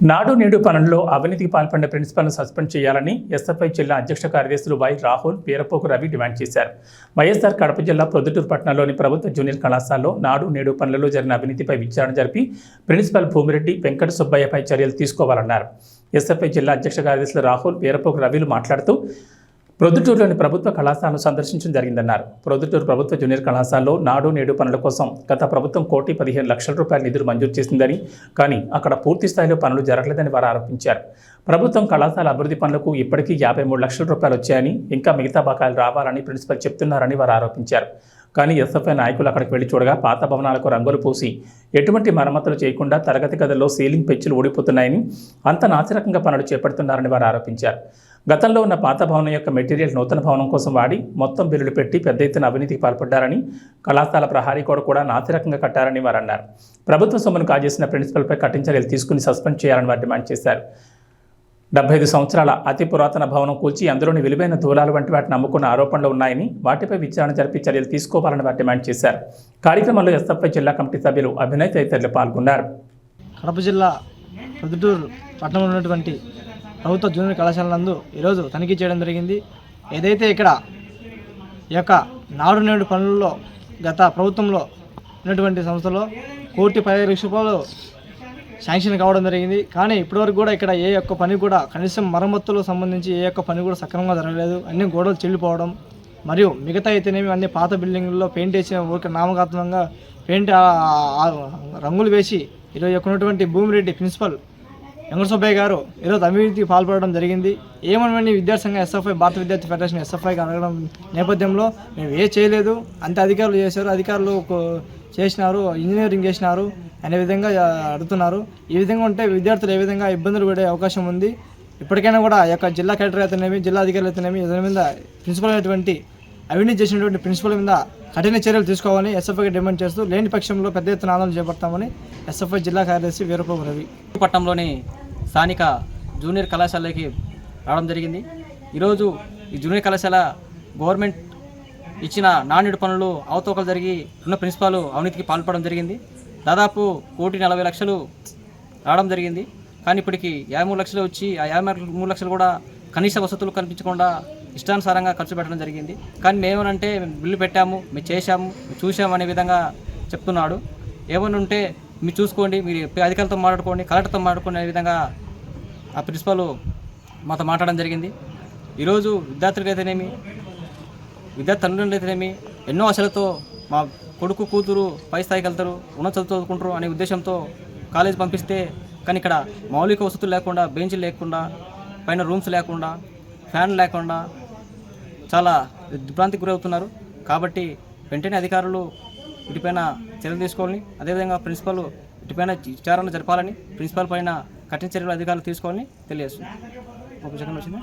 నాడు నేడు పనుల్లో అవినీతికి పాల్పడిన ప్రిన్సిపల్ను సస్పెండ్ చేయాలని ఎస్ఎఫ్ఐ జిల్లా అధ్యక్ష కార్యదర్శులు వై రాహుల్ పీరపోకు రవి డిమాండ్ చేశారు. వైఎస్ఆర్ కడప జిల్లా ప్రొద్దుటూరు పట్టణంలోని ప్రభుత్వ జూనియర్ కళాశాలలో నాడు నేడు పనులలో జరిగిన అవినీతిపై విచారణ జరిపి ప్రిన్సిపల్ భూమిరెడ్డి వెంకట సుబ్బయ్యపై చర్యలు తీసుకోవాలన్నారు. ఎస్ఎఫ్ఐ జిల్లా అధ్యక్ష కార్యదర్శులు రాహుల్ పీరపోకు రవిలు మాట్లాడుతూ ప్రొద్దుటూరులోని ప్రభుత్వ కళాశాలను సందర్శించడం జరిగిందన్నారు. ప్రొద్దుటూరు ప్రభుత్వ జూనియర్ కళాశాలలో నాడు నేడు పనుల కోసం గత ప్రభుత్వం కోటి పదిహేను లక్షల రూపాయల నిధులు మంజూరు చేసిందని కానీ అక్కడ పూర్తి స్థాయిలో పనులు జరగలేదని వారు ఆరోపించారు. ప్రభుత్వం కళాశాల అభివృద్ధి పనులకు ఇప్పటికీ యాభై మూడు లక్షల రూపాయలు వచ్చాయని ఇంకా మిగతా బకాయిలు రావాలని ప్రిన్సిపల్ చెప్తున్నారని వారు ఆరోపించారు. కానీ ఎస్ఎఫ్ఐ నాయకులు అక్కడికి వెళ్ళి చూడగా పాత భవనాలకు రంగులు పూసి ఎటువంటి మరమ్మతులు చేయకుండా తరగతి గదుల్లో సీలింగ్ పెచ్చులు ఊడిపోతున్నాయని అంత నాసిరకంగా పనులు చేపడుతున్నారని వారు ఆరోపించారు. గతంలో ఉన్న పాత భవనం యొక్క మెటీరియల్ నూతన భవనం కోసం వాడి మొత్తం బిల్లులు పెట్టి పెద్ద ఎత్తున అవినీతికి పాల్పడ్డారని కళాశాల ప్రహారీ గోడ కూడా నాతిరకంగా కట్టారని వారు అన్నారు. ప్రభుత్వ సొమ్మును కాజేసిన ప్రిన్సిపల్పై కఠిన చర్యలు తీసుకుని సస్పెండ్ చేయాలని వారు డిమాండ్ చేశారు. డెబ్బై ఐదు సంవత్సరాల అతి పురాతన భవనం కూల్చి అందులోని విలువైన దూలాలు వంటి వాటిని అమ్ముకున్న ఆరోపణలు ఉన్నాయని వాటిపై విచారణ జరిపి చర్యలు తీసుకోవాలని వారు డిమాండ్ చేశారు. కార్యక్రమంలో ఎస్ఎఫ్ఐ జిల్లా కమిటీ సభ్యులు అభినయ్ తదితరులు పాల్గొన్నారు. కడప జిల్లా ప్రొద్దుటూరు పట్టణంలో ఉన్నటువంటి ప్రభుత్వ జూనియర్ కళాశాల నందు ఈరోజు తనిఖీ చేయడం జరిగింది. ఏదైతే ఇక్కడ ఈ యొక్క నాడు నేడు పనుల్లో గత ప్రభుత్వంలో ఉన్నటువంటి సంస్థలో కోటి పదిహేను లక్షల రూపాయలు శాంక్షన్ కావడం జరిగింది. కానీ ఇప్పటివరకు కూడా ఇక్కడ ఏ యొక్క పని కూడా కనీసం మరమ్మతులకు సంబంధించి ఏ యొక్క పని కూడా సక్రమంగా జరగలేదు. అన్ని గోడలు చెల్లిపోవడం మరియు మిగతా అయితేనేమి అన్ని పాత బిల్డింగుల్లో పెయింట్ వేసిన ఊరికే నామకాత్మకంగా పెయింట్ రంగులు వేసి ఈరోజు ఒక ఉన్నటువంటి భూమిరెడ్డి ప్రిన్సిపల్ వెంకటసుబ్బయ్య గారు ఈరోజు అవినీతికి పాల్పడడం జరిగింది. ఏమనమని విద్యాసంఘం ఎస్ఎఫ్ఐ భారత విద్యార్థి ఫెడరేషన్ ఎస్ఎఫ్ఐకి అడగడం నేపథ్యంలో మేము ఏ చేయలేదు. అంత అధికారులు చేశారు. అధికారులు చేసినారు ఇంజనీరింగ్ చేసినారు అనే విధంగా అడుగుతున్నారు. ఈ విధంగా ఉంటే విద్యార్థులు ఏ విధంగా ఇబ్బందులు పడే అవకాశం ఉంది? ఇప్పటికైనా కూడా యొక్క జిల్లా కలెక్టర్ అయితేనేమి జిల్లా అధికారులు అయితేనేమి ఇతని మీద ప్రిన్సిపల్ అయినటువంటి అవినీతి చేసినటువంటి ప్రిన్సిపల్ మీద కఠిన చర్యలు తీసుకోవాలని ఎస్ఎఫ్ఐకి డిమాండ్ చేస్తూ లేని పక్షంలో పెద్ద ఎత్తున ఆందోళన చేపడతామని ఎస్ఎఫ్ఐ జిల్లా కార్యదర్శి వీరబాబు రవి. పట్టణంలోని స్థానిక జూనియర్ కళాశాలకి రావడం జరిగింది. ఈరోజు ఈ జూనియర్ కళాశాల గవర్నమెంట్ ఇచ్చిన నాణ్యుడి పనులు అవతోకలు జరిగి ఉన్న ప్రిన్సిపాల్ అవినీతికి పాల్పడడం జరిగింది. దాదాపు కోటి నలభై లక్షలు రావడం జరిగింది. కానీ ఇప్పటికి యాభై మూడు లక్షలు వచ్చి ఆ యాభై మూడు లక్షలు కూడా కనీస వసతులు కల్పించకుండా ఇష్టానుసారంగా ఖర్చు పెట్టడం జరిగింది. కానీ మేమేమనంటే బిల్లు పెట్టాము మేము చేశాము చూసాము అనే విధంగా చెప్తున్నాడు. ఏమనుంటే మీరు చూసుకోండి మీరు అధికారులతో మాట్లాడుకోండి కలెక్టర్తో మాట్లాడుకోండి అనే విధంగా ఆ ప్రిన్సిపాల్ మాతో మాట్లాడడం జరిగింది. ఈరోజు విద్యార్థులకు అయితేనేమి విద్యార్థి తండ్రులు అయితేనేమి ఎన్నో ఆశలతో మా కొడుకు కూతురు పై స్థాయికి వెళ్తారు ఉన్నత చదువు చదువుకుంటారు అనే ఉద్దేశంతో కాలేజ్ పంపిస్తే కానీ ఇక్కడ మౌలిక వసతులు లేకుండా బెంచ్లు లేకుండా పైన రూమ్స్ లేకుండా ఫ్యాన్ లేకుండా చాలా దిగ్భ్రాంతికి గురవుతున్నారు. కాబట్టి వెంటనే అధికారులు వీటిపైన చర్యలు తీసుకోవాలని అదేవిధంగా ప్రిన్సిపల్ వీటిపైన విచారణ జరపాలని ప్రిన్సిపల్ పైన కఠిన చర్యలు అధికారులు తీసుకోవాలని తెలియజేస్తుంది ఒక సెకండ్ వచ్చిందా?